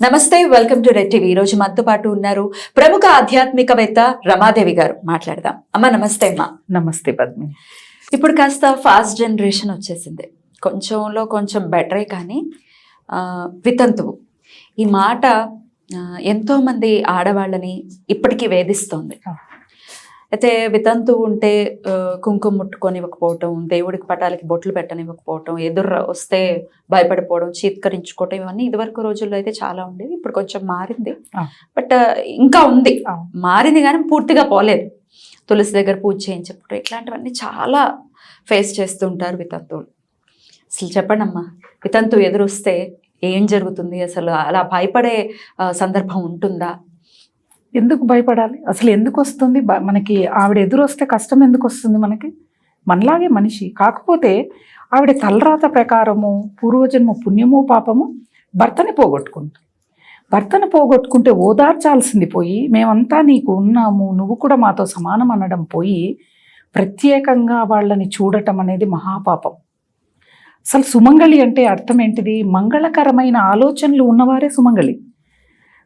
నమస్తే welcome to red TV. ఈ రోజు మనతో పాటు ఉన్నారు ప్రముఖ ఆధ్యాత్మికవేత్త రమాదేవి గారు. మాట్లాడదాం. అమ్మ నమస్తే అమ్మా. నమస్తే పద్మిని. ఇప్పుడు కాస్త ఫాస్ట్ జనరేషన్ వచ్చేసింది. కొంచెంలో కొంచెం బెటరే కానీ వితంతువు. ఈ మాట ఆ, ఎంతో మంది ఆడవాళ్ళని ఇప్పటికీ వేధిస్తోంది. అయితే వితంతువు ఉంటే కుంకుమ ముట్టుకొనివ్వకపోవటం దేవుడికి పటాలకి బొట్లు పెట్టనివ్వకపోవటం ఎదురు వస్తే భయపడిపోవడం చీత్కరించుకోవటం ఇవన్నీ ఇదివరకు రోజుల్లో అయితే చాలా ఉండేవి. ఇప్పుడు కొంచెం మారింది. బట్ ఇంకా ఉంది. మారింది కానీ పూర్తిగా పోలేదు. తులసి దగ్గర పూజ చేయించప్పుడు ఇట్లాంటివన్నీ చాలా ఫేస్ చేస్తుంటారు వితంతువులు. అసలు చెప్పండి అమ్మా వితంతు ఎదురొస్తే ఏం జరుగుతుంది? అసలు అలా భయపడే సందర్భం ఉంటుందా? ఎందుకు భయపడాలి? అసలు ఎందుకు వస్తుంది? బ- మనకి ఆవిడ ఎదురు వస్తే కష్టం ఎందుకు వస్తుంది మనకి? మనలాగే మనిషి. కాకపోతే ఆవిడ తలరాత ప్రకారము పూర్వజన్మ పుణ్యమో పాపము భర్తని పోగొట్టుకుంటుంది. భర్తను పోగొట్టుకుంటే ఓదార్చాల్సింది పోయి మేమంతా నీకు ఉన్నాము నువ్వు కూడా మాతో సమానం అనడం పోయి ప్రత్యేకంగా వాళ్ళని చూడటం అనేది మహాపాపం. అసలు సుమంగళి అంటే అర్థం ఏంటిది? మంగళకరమైన ఆలోచనలు ఉన్నవారే సుమంగళి.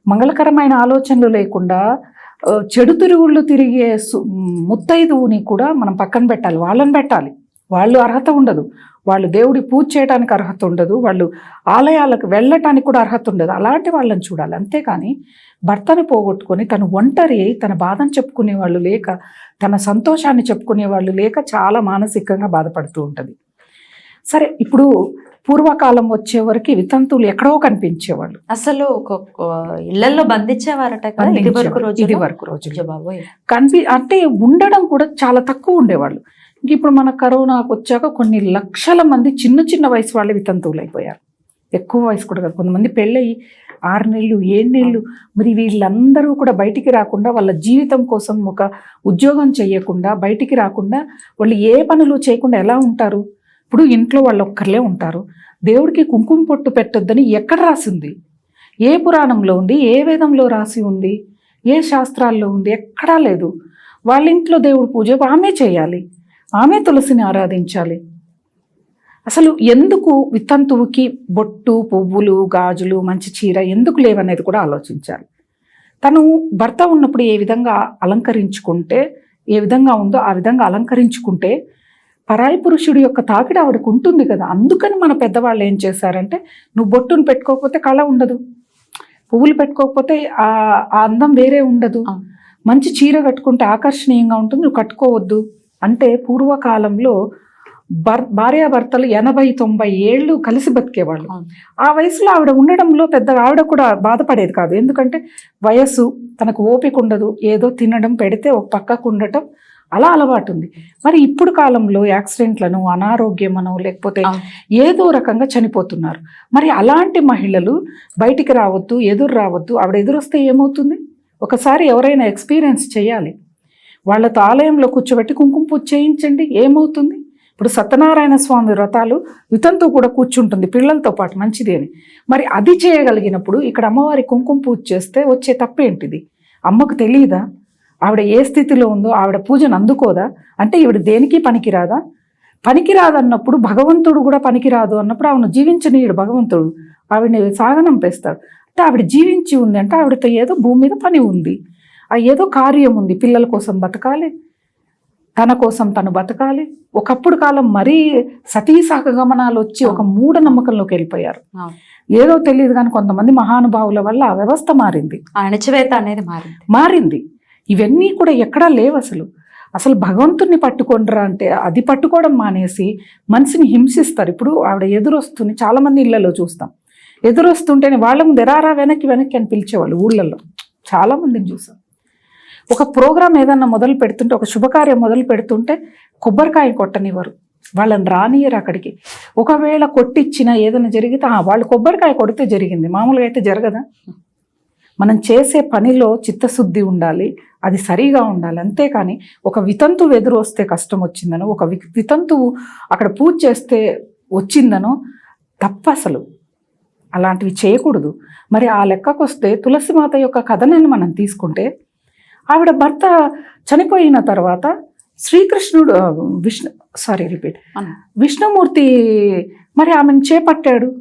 మంగళకరమైన ఆలోచనలు లేకుండా చెడు తిరుగుళ్ళు తిరిగే సు- ముత్తైదువుని కూడా మనం పక్కన పెట్టాలి. వాళ్ళని పెట్టాలి. వాళ్ళు అర్హత ఉండదు. వాళ్ళు దేవుడి పూజ చేయడానికి అర్హత ఉండదు. వాళ్ళు ఆలయాలకు వెళ్ళటానికి కూడా అర్హత ఉండదు. అలాంటి వాళ్ళని చూడాలి. అంతేకాని భర్తను పోగొట్టుకొని తను ఒంటరి అయి తన బాధను చెప్పుకునే వాళ్ళు లేక తన సంతోషాన్ని చెప్పుకునే వాళ్ళు లేక చాలా మానసికంగా బాధపడుతూ ఉంటుంది. సరే ఇప్పుడు పూర్వకాలం వచ్చే వరకు వితంతువులు ఎక్కడో కనిపించేవాళ్ళు. అసలు ఇళ్ళలో బంధించేవారట ఇది వరకు రోజు ఇది వరకు బాబోయ్. కనిపి అంటే ఉండడం కూడా చాలా తక్కువ ఉండేవాళ్ళు. ఇంక ఇప్పుడు మన కరోనాకు వచ్చాక కొన్ని లక్షల మంది చిన్న చిన్న వయసు వాళ్ళు వితంతువులు అయిపోయారు. ఎక్కువ వయసు కూడా కాదు. కొంతమంది పెళ్ళయి ఆరు నెలలు ఏడు నెలలు. మరి వీళ్ళందరూ కూడా బయటికి రాకుండా వాళ్ళ జీవితం కోసం ఒక ఉద్యోగం చేయకుండా బయటికి రాకుండా వాళ్ళు ఏ పనులు చేయకుండా ఎలా ఉంటారు? ఇప్పుడు ఇంట్లో వాళ్ళు ఒక్కర్లే ఉంటారు. దేవుడికి కుంకుమ పొట్టు పెట్టొద్దని ఎక్కడ రాసింది? ఏ పురాణంలో ఉంది? ఏ వేదంలో రాసి ఉంది? ఏ శాస్త్రాల్లో ఉంది? ఎక్కడా లేదు. వాళ్ళ ఇంట్లో దేవుడి పూజ ఆమె చేయాలి. ఆమె తులసిని ఆరాధించాలి. అసలు ఎందుకు వితంతువుకి బొట్టు పువ్వులు గాజులు మంచి చీర ఎందుకు లేవనేది కూడా ఆలోచించాలి. తను భర్త ఉన్నప్పుడు ఏ విధంగా అలంకరించుకుంటే ఏ విధంగా ఉందో ఆ విధంగా అలంకరించుకుంటే పరాయి పురుషుడి యొక్క తాకిడి ఆవిడకు ఉంటుంది కదా. అందుకని మన పెద్దవాళ్ళు ఏం చేశారంటే నువ్వు బొట్టును పెట్టుకోకపోతే కళ ఉండదు. పువ్వులు పెట్టుకోకపోతే ఆ ఆ అందం వేరే ఉండదు. మంచి చీర కట్టుకుంటే ఆకర్షణీయంగా ఉంటుంది నువ్వు కట్టుకోవద్దు. అంటే పూర్వకాలంలో భర్ భార్యాభర్తలు ఎనభై తొంభై ఏళ్ళు కలిసి బతికేవాళ్ళు. ఆ వయసులో ఆవిడ ఉండడంలో పెద్దగా ఆవిడ కూడా బాధపడేది కాదు. ఎందుకంటే వయస్సు తనకు ఓపిక ఉండదు. ఏదో తినడం పెడితే ఒక పక్కకు ఉండటం అలా అలవాటు ఉంది మరి ఇప్పుడు కాలంలో యాక్సిడెంట్లను అనారోగ్యమనో లేకపోతే. ఏదో రకంగా చనిపోతున్నారు. మరి అలాంటి మహిళలు బయటికి రావద్దు ఎదురు రావద్దు ఆవిడ ఎదురొస్తే ఏమవుతుంది? ఒకసారి ఎవరైనా ఎక్స్పీరియన్స్ చేయాలి. వాళ్ళతో ఆలయంలో కూర్చోబెట్టి కుంకుమ పూజ చేయించండి ఏమవుతుంది? ఇప్పుడు సత్యనారాయణ స్వామి వ్రతాలు వితంతో కూడా కూర్చుంటుంది పిల్లలతో పాటు మంచిది అని. మరి అది చేయగలిగినప్పుడు ఇక్కడ అమ్మవారి కుంకుమ పూజ చేస్తే వచ్చే తప్పేంటిది? అమ్మకు తెలియదా ఆవిడ ఏ స్థితిలో ఉందో ఆవిడ పూజను అందుకోదా? అంటే ఈవిడ దేనికి పనికిరాదా? పనికిరాదన్నప్పుడు భగవంతుడు కూడా పనికిరాదు అన్నప్పుడు ఆవిడ జీవించనీయుడు భగవంతుడు. ఆవిడని సాగనంపేస్తాడు అంటే ఆవిడ జీవించి ఉంది అంటే ఆవిడతో ఏదో భూమి మీద పని ఉంది. ఆ ఏదో కార్యం ఉంది. పిల్లల కోసం బతకాలి. తన కోసం తను బతకాలి. ఒకప్పుడు కాలం మరీ సతీ సహగమనాలు వచ్చి ఒక మూఢనమ్మకంలోకి వెళ్ళిపోయారు. అవును. ఏదో తెలియదు కానీ కొంతమంది మహానుభావుల వల్ల ఆ వ్యవస్థ మారింది. ఆ అణచివేత అనేది మారింది. మారింది. ఇవన్నీ కూడా ఎక్కడా లేవు అసలు. అసలు భగవంతుణ్ణి పట్టుకోండిరా అంటే అది పట్టుకోవడం మానేసి మనిషిని హింసిస్తారు. ఇప్పుడు ఆవిడ ఎదురొస్తుంది చాలా మంది ఇళ్ళలో చూస్తాం. ఎదురొస్తుంటేనే వాళ్ళ ముందు ఎరారా వెనక్కి వెనక్కి అని పిలిచేవాళ్ళు ఊళ్ళల్లో. చాలామందిని చూసాం. ఒక ప్రోగ్రాం ఏదన్నా మొదలు పెడుతుంటే ఒక శుభకార్యం మొదలు పెడుతుంటే కొబ్బరికాయ కొట్టనివ్వరు. వాళ్ళని రానియరు అక్కడికి. ఒకవేళ కొట్టిచ్చిన ఏదైనా జరిగితే వాళ్ళు కొబ్బరికాయ కొడితే జరిగింది. మామూలుగా అయితే జరగదా? మనం చేసే పనిలో చిత్తశుద్ధి ఉండాలి. అది సరిగా ఉండాలి. అంతేకాని ఒక వితంతువు ఎదురు వస్తే కష్టం వచ్చిందనో ఒక వి- వితంతువు అక్కడ పూజ చేస్తే వచ్చిందనో తప్పు అసలు. అలాంటివి చేయకూడదు. మరి ఆ లెక్కకు వస్తే తులసిమాత యొక్క కథనాన్ని మనం తీసుకుంటే ఆవిడ భర్త చనిపోయిన తర్వాత శ్రీకృష్ణుడు విష్ణు సారీ రిపీట్. విష్ణుమూర్తి మరి ఆమెను చేపట్టాడు.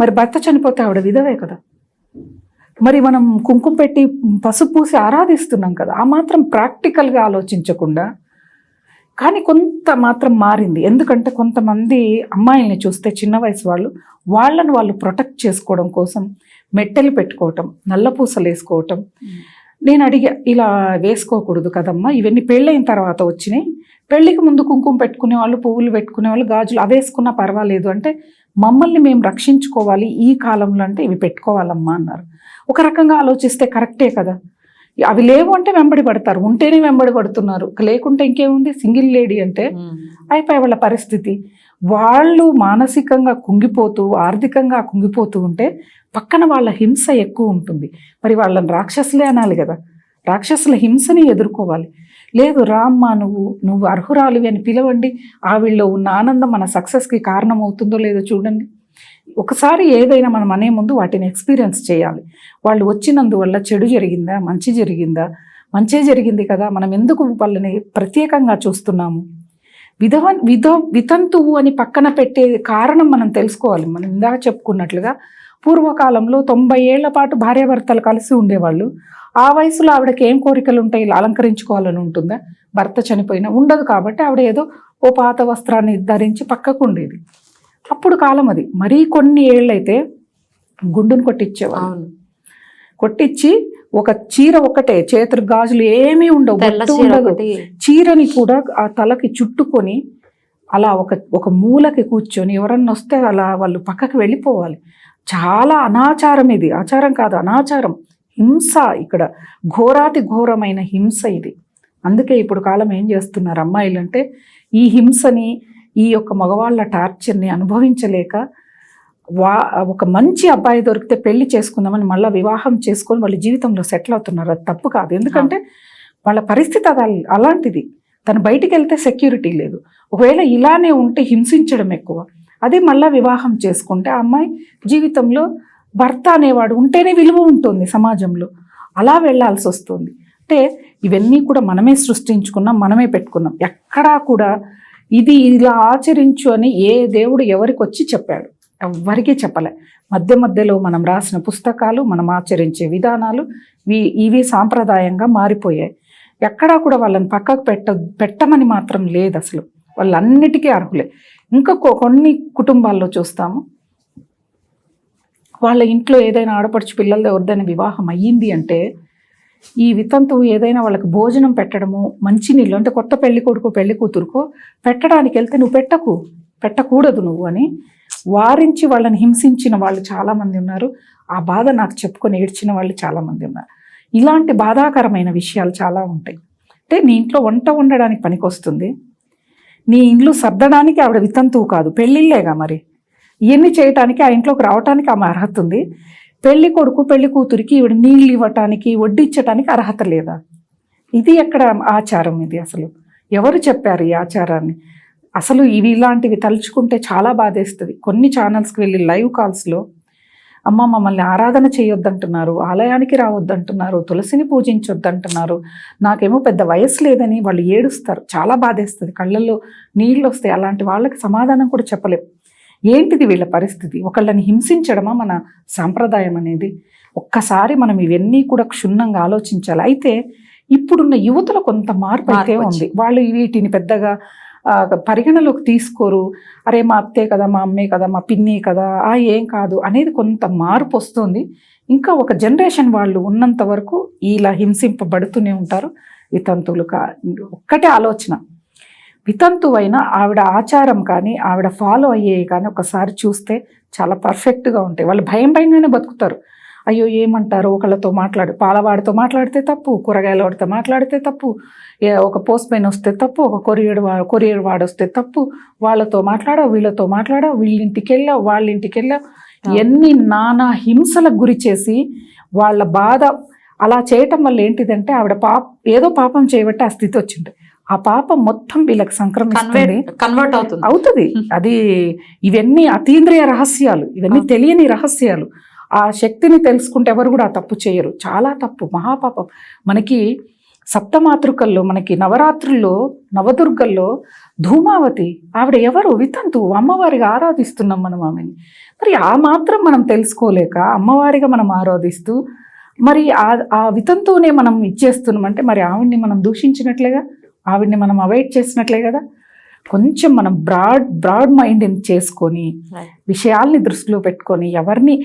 మరి భర్త చనిపోతే ఆవిడ విధవే కదా. మరి మనం కుంకుమ పెట్టి పసుపు పూసి ఆరాధిస్తున్నాం కదా ఆ మాత్రం ప్రాక్టికల్గా ఆలోచించకుండా కానీ కొంత మాత్రం మారింది. ఎందుకంటే కొంతమంది అమ్మాయిల్ని చూస్తే చిన్న వయసు వాళ్ళు వాళ్ళను వాళ్ళు ప్రొటెక్ట్ చేసుకోవడం కోసం మెట్టెలు పెట్టుకోవటం నల్లపూసలు వేసుకోవటం. నేను అడిగా ఇలా వేసుకోకూడదు కదమ్మా ఇవన్నీ పెళ్ళైన తర్వాత వచ్చినాయి. పెళ్ళికి ముందు కుంకుమ పెట్టుకునే వాళ్ళు పువ్వులు పెట్టుకునే వాళ్ళు గాజులు అవి వేసుకున్నా పర్వాలేదు అంటే మమ్మల్ని మేము రక్షించుకోవాలి ఈ కాలంలో అంటే ఇవి పెట్టుకోవాలమ్మా అన్నారు. ఒక రకంగా ఆలోచిస్తే కరెక్టే కదా. అవి లేవు అంటే వెంబడి పడతారు. ఉంటేనే వెంబడి పడుతున్నారు. లేకుంటే ఇంకేముంది? సింగిల్ లేడీ అంటే అయిపోయి వాళ్ళ పరిస్థితి. వాళ్ళు మానసికంగా కుంగిపోతూ ఆర్థికంగా కుంగిపోతూ ఉంటే పక్కన వాళ్ళ హింస ఎక్కువ ఉంటుంది. మరి వాళ్ళని రాక్షసులే అనాలి కదా. రాక్షసుల హింసని ఎదుర్కోవాలి. లేదు రామ్మ నువ్వు నువ్వు అర్హురాలివి అని పిలవండి. ఆవిడలో ఉన్న ఆనందం మన సక్సెస్కి కారణం అవుతుందో లేదో చూడండి. ఒకసారి ఏదైనా మనం అనే ముందు వాటిని ఎక్స్పీరియన్స్ చేయాలి. వాళ్ళు వచ్చినందువల్ల చెడు జరిగిందా మంచి జరిగిందా? మంచే జరిగింది కదా మనం ఎందుకు వాళ్ళని ప్రత్యేకంగా చూస్తున్నాము? విధవ విధ వితంతువు అని పక్కన పెట్టే కారణం మనం తెలుసుకోవాలి. మనం ఇందాక చెప్పుకున్నట్లుగా పూర్వకాలంలో తొంభై ఏళ్ళ పాటు భార్యాభర్తలు కలిసి ఉండేవాళ్ళు. ఆ వయసులో ఆవిడకి ఏం కోరికలు ఉంటాయి ఇలా అలంకరించుకోవాలని ఉంటుందా? భర్త చనిపోయినా ఉండదు కాబట్టి ఆవిడ ఏదో ఓ పాత వస్త్రాన్ని ధరించి పక్కకు ఉండేది. అప్పుడు కాలం అది. మరీ కొన్ని ఏళ్ళైతే గుండును కొట్టించేవాళ్ళు కొట్టించి ఒక చీర ఒకటే చేతులు గాజులు ఏమీ ఉండవు బొట్టు ఉండదు. చీరని కూడా ఆ తలకి చుట్టుకొని అలా ఒక ఒక మూలకి కూర్చొని ఎవరన్నా వస్తే అలా వాళ్ళు పక్కకి వెళ్ళిపోవాలి. చాలా అనాచారం ఇది. ఆచారం కాదు అనాచారం. హింస ఇక్కడ. ఘోరాతి ఘోరమైన హింస ఇది. అందుకే ఇప్పుడు కాలం ఏం చేస్తున్నారు అమ్మాయిలు అంటే ఈ హింసని ఈ యొక్క మగవాళ్ళ టార్చర్ని అనుభవించలేక వా ఒక మంచి అబ్బాయి దొరికితే పెళ్ళి చేసుకుందామని మళ్ళీ వివాహం చేసుకొని వాళ్ళ జీవితంలో సెటిల్ అవుతున్నారు. అది తప్పు కాదు. ఎందుకంటే వాళ్ళ పరిస్థితి అది అల్- అలాంటిది. తను బయటికి వెళ్తే సెక్యూరిటీ లేదు. ఒకవేళ ఇలానే ఉంటే హింసించడం ఎక్కువ. అదే మళ్ళా వివాహం చేసుకుంటే ఆ అమ్మాయి జీవితంలో భర్త అనేవాడు ఉంటేనే విలువ ఉంటుంది సమాజంలో. అలా వెళ్ళాల్సి వస్తుంది. అంటే ఇవన్నీ కూడా మనమే సృష్టించుకున్నాం మనమే పెట్టుకున్నాం. ఎక్కడా కూడా ఇది ఇలా ఆచరించు అని ఏ దేవుడు ఎవరికి వచ్చి చెప్పాడు? ఎవ్వరికీ చెప్పలే. మధ్య మధ్యలో మనం రాసిన పుస్తకాలు మనం ఆచరించే విధానాలు ఇవి ఇవి సాంప్రదాయంగా మారిపోయాయి. ఎక్కడా కూడా వాళ్ళని పక్కకు పెట్ట పెట్టమని మాత్రం లేదు అసలు. వాళ్ళన్నిటికీ అర్హులే. ఇంకా కొన్ని కుటుంబాల్లో చూస్తాము. వాళ్ళ ఇంట్లో ఏదైనా ఆడపడుచు పిల్లలు ఎవరిదైనా వివాహం అయ్యింది అంటే ఈ వితంతువు ఏదైనా వాళ్ళకి భోజనం పెట్టడము మంచినీళ్ళు అంటే కొత్త పెళ్ళి కొడుకు పెళ్ళి కూతురుకో పెట్టడానికి వెళ్తే నువ్వు పెట్టకు పెట్టకూడదు నువ్వు అని వారించి వాళ్ళని హింసించిన వాళ్ళు చాలామంది ఉన్నారు. ఆ బాధ నాకు చెప్పుకొని ఏడ్చిన వాళ్ళు చాలామంది ఉన్నారు. ఇలాంటి బాధాకరమైన విషయాలు చాలా ఉంటాయి. అంటే నీ ఇంట్లో వంట వండడానికి పనికొస్తుంది. నీ ఇండ్లు సర్దడానికి ఆవిడ వితంతువు కాదు పెళ్ళిళ్ళేగా మరి. ఇవన్నీ చేయటానికి ఆ ఇంట్లోకి రావటానికి ఆమె అర్హత ఉంది. పెళ్ళి కొడుకు పెళ్ళి కూతురికి ఈవిడ నీళ్ళు ఇవ్వటానికి వడ్డించటానికి అర్హత లేదా? ఇది ఎక్కడ ఆచారం ఇది అసలు? ఎవరు చెప్పారు ఈ ఆచారాన్ని? అసలు ఇవి ఇలాంటివి తలుచుకుంటే చాలా బాధేస్తుంది. కొన్ని ఛానల్స్కి వెళ్ళి లైవ్ కాల్స్లో అమ్మ మమ్మల్ని ఆరాధన చేయొద్దంటున్నారు ఆలయానికి రావద్దంటున్నారు తులసిని పూజించొద్దంటున్నారు నాకేమో పెద్ద వయసు లేదని వాళ్ళు ఏడుస్తారు. చాలా బాధేస్తుంది. కళ్ళల్లో నీళ్ళు వస్తాయి. అలాంటి వాళ్ళకి సమాధానం కూడా చెప్పలేం. ఏంటిది వీళ్ళ పరిస్థితి? ఒకళ్ళని హింసించడమా మన సాంప్రదాయం అనేది? ఒక్కసారి మనం ఇవన్నీ కూడా క్షుణ్ణంగా ఆలోచించాలి. అయితే ఇప్పుడున్న యువతలో కొంత మార్పు అయితే ఉంది. వాళ్ళు వీటిని పెద్దగా పరిగణలోకి తీసుకోరు. అరే మా అత్తే కదా మా అమ్మే కదా మా పిన్ని కదా ఆ ఏం కాదు అనేది కొంత మార్పు వస్తుంది. ఇంకా ఒక జనరేషన్ వాళ్ళు ఉన్నంత వరకు ఇలా హింసింపబడుతూనే ఉంటారు. వితంతువులు కా ఒక్కటే ఆలోచన. వితంతువైన ఆవిడ ఆచారం కానీ ఆవిడ ఫాలో అయ్యేవి కానీ ఒకసారి చూస్తే చాలా పర్ఫెక్ట్గా ఉంటాయి. వాళ్ళు భయం భయంగానే బతుకుతారు. అయ్యో ఏమంటారు? ఒకళ్ళతో మాట్లాడు పాలవాడితో మాట్లాడితే తప్పు కూరగాయల వాడితో మాట్లాడితే తప్పు ఏ ఒక పోస్ట్ మ్యాన్ వస్తే తప్పు ఒక కొరియర్ వా కొరియర్ వాడు వస్తే తప్పు వాళ్ళతో మాట్లాడా వీళ్ళతో మాట్లాడా వీళ్ళింటికి వెళ్ళావు వాళ్ళ ఇంటికి వెళ్ళావు ఎన్ని నానా హింసలకు గురి చేసి వాళ్ళ బాధ అలా చేయటం వల్ల ఏంటిదంటే ఆవిడ పాప ఏదో పాపం చేయబట్టి ఆ స్థితి వచ్చింది. ఆ పాపం మొత్తం వీళ్ళకి సంక్రమిస్తుంది. కన్వర్ట్ అవుతుంది. అవుతుంది. అది ఇవన్నీ అతీంద్రియ రహస్యాలు. ఇవన్నీ. తెలియని రహస్యాలు. ఆ శక్తిని తెలుసుకుంటే ఎవరు కూడా ఆ తప్పు చేయరు. చాలా తప్పు. మహాపాపం. మనకి సప్తమాతృకల్లో మనకి నవరాత్రుల్లో నవదుర్గల్లో ధూమావతి ఆవిడ ఎవరు? వితంతు అమ్మవారిగా ఆరాధిస్తున్నాం మనం ఆమెని. మరి ఆ మాత్రం మనం తెలుసుకోలేక అమ్మవారిగా మనం ఆరాధిస్తూ మరి ఆ ఆ వితంతువునే మనం ఇచ్చేస్తున్నామంటే మరి ఆవిడ్ని మనం దూషించినట్లేగా? ఆవిడ్ని మనం అవాయిడ్ చేసినట్లే కదా కొంచెం మనం బ్రాడ్ బ్రాడ్ మైండ్ చేసుకొని. విషయాల్ని దృష్టిలో పెట్టుకొని ఎవరిని